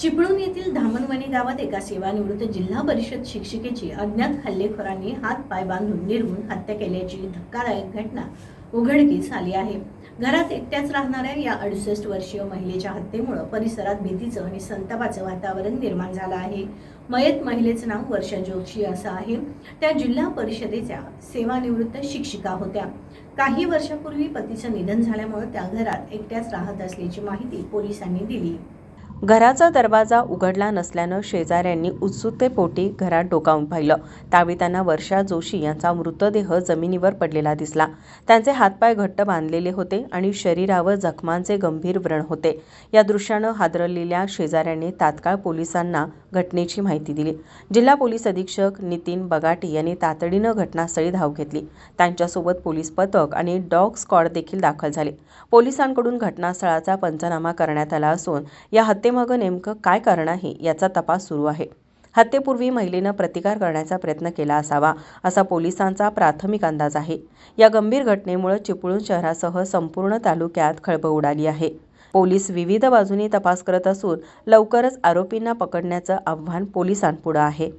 चिपळूण येथील धामणवाणी गावात एका सेवानिवृत्त जिल्हा परिषद शिक्षिकेची अज्ञात हल्लेखोरांनी हात पाय बांधून निर्वून हत्या केल्याची धक्कादायक घटना उघडकीस आली आहे. घरात एकट्याच राहणाऱ्या या अडुसष्ट वर्षीय महिलेच्या हत्येमुळे परिसरात भीतीचं आणि संतापाचं वातावरण निर्माण झालं आहे. मयत महिलेचं नाव वर्षा जोशी असं आहे. त्या जिल्हा परिषदेच्या सेवानिवृत्त शिक्षिका होत्या. काही वर्षापूर्वी पतीचं निधन झाल्यामुळे त्या घरात एकट्याच राहत असल्याची माहिती पोलिसांनी दिली. घराचा दरवाजा उघडला नसल्यानं शेजाऱ्यांनी उत्सुकतेपोटी घरात डोकावून पाहिलं. त्यावेळी त्यांना वर्षा जोशी यांचा मृतदेह जमिनीवर पडलेला दिसला. त्यांचे हातपाय घट्ट बांधलेले होते आणि शरीरावर जखमांचे गंभीर व्रण होते. या दृश्यानं हादरलेल्या शेजाऱ्यांनी तात्काळ पोलिसांना घटनेची माहिती दिली. जिल्हा पोलीस अधीक्षक नितीन बगाटे यांनी तातडीनं घटनास्थळी धाव घेतली. त्यांच्यासोबत पोलीस पथक आणि डॉग स्क्वॉड देखील दाखल झाले. पोलिसांकडून घटनास्थळाचा पंचनामा करण्यात आला असून या हत्येमागं नेमकं काय कारण आहे याचा तपास सुरू आहे. हत्येपूर्वी महिलेनं प्रतिकार करण्याचा प्रयत्न केला असावा असा पोलिसांचा प्राथमिक अंदाज आहे. या गंभीर घटनेमुळे चिपळूण शहरासह संपूर्ण तालुक्यात खळबळ उडाली आहे. पोलीस विविध बाजूनी तपास करत असून लवकरच आरोपींना पकडण्याचं आव्हान पोलिसांपुढं आहे.